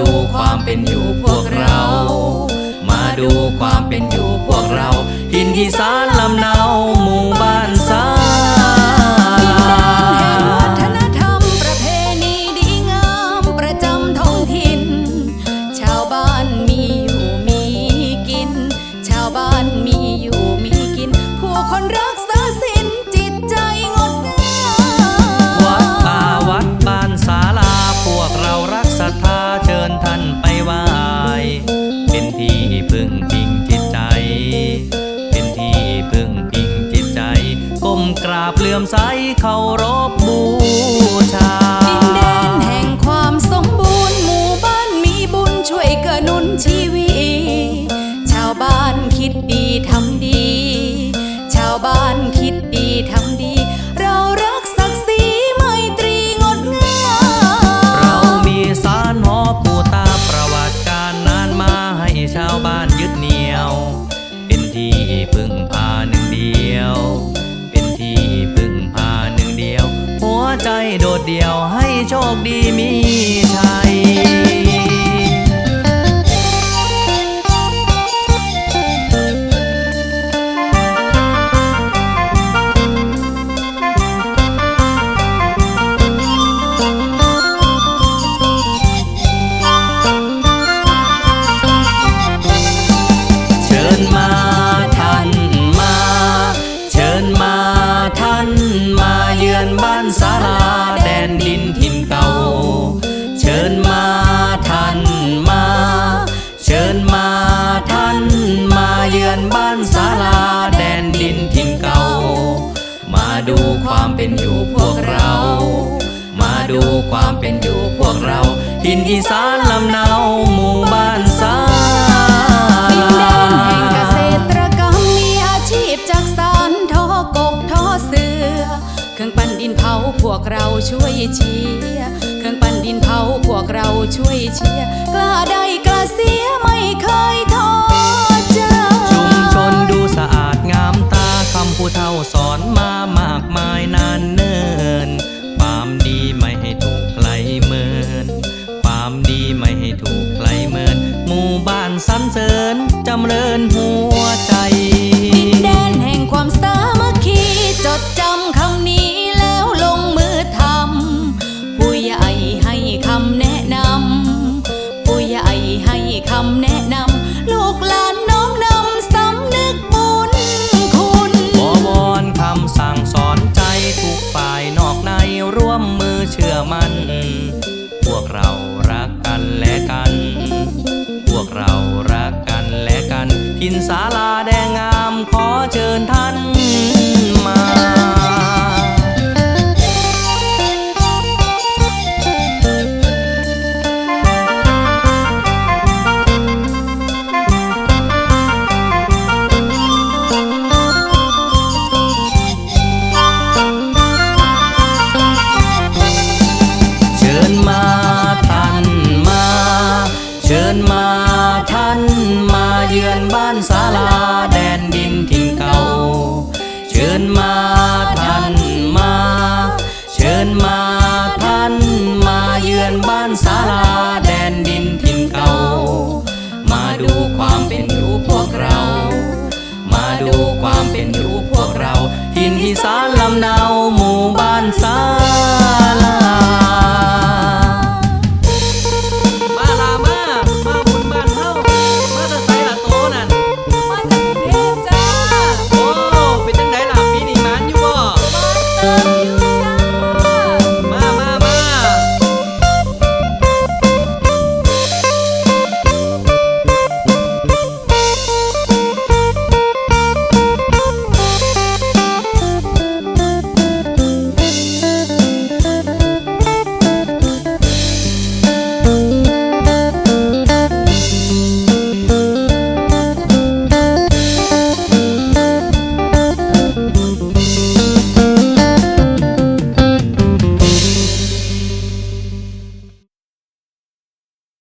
มาดูความเป็นอยู่พวกเรา มาดูความเป็นอยู่พวกเรา ทินอีสารลำเนา ลื่อมใสเคารพบูชา เดียวานศาลาแดนดินถิ่นเก่า เชิญมาท่านมา เชิญมาท่านมาเยือนบ้านศาลาแดนดินถิ่นเก่า มาดูความเป็นอยู่พวกเรา มาดูความเป็นอยู่พวกเราทินอีสานลำเนาหมู่ กเราช่วยเชียร์เครื่องปั้นดินเผาพวกเราช่วยเชียร์กล้าได้กล้าเสียไม่เคยท้อใจชุมชนดูสะอาดงามตาคำผู้เฒ่าสอนมามากมายนานเนิ่นความดีไม่ให้ถูกใครเมินความดีไม่ให้ถูกใครเมินหมู่บ้านสรรเสริญจำเริญหั ใหญ่ให้คำแนะนำลูกหลานน้อมนำสำนึกบุญคุณบวรคำสั่งสอนใจทุกฝ่ายนอกในร่วมมือเชื่อมัน่นพวกเรารักกันและกัน พวกเรารักกันและกัน ทินศาลาแด เชิญมาท่านมาเยือนบ้านศาลาแดนดินถิ่นเก่า มาดูความเป็นอยู่พวกเรา มาดูความเป็นอยู่พวกเราทินอีสารลำเนาหมู่บ้านซา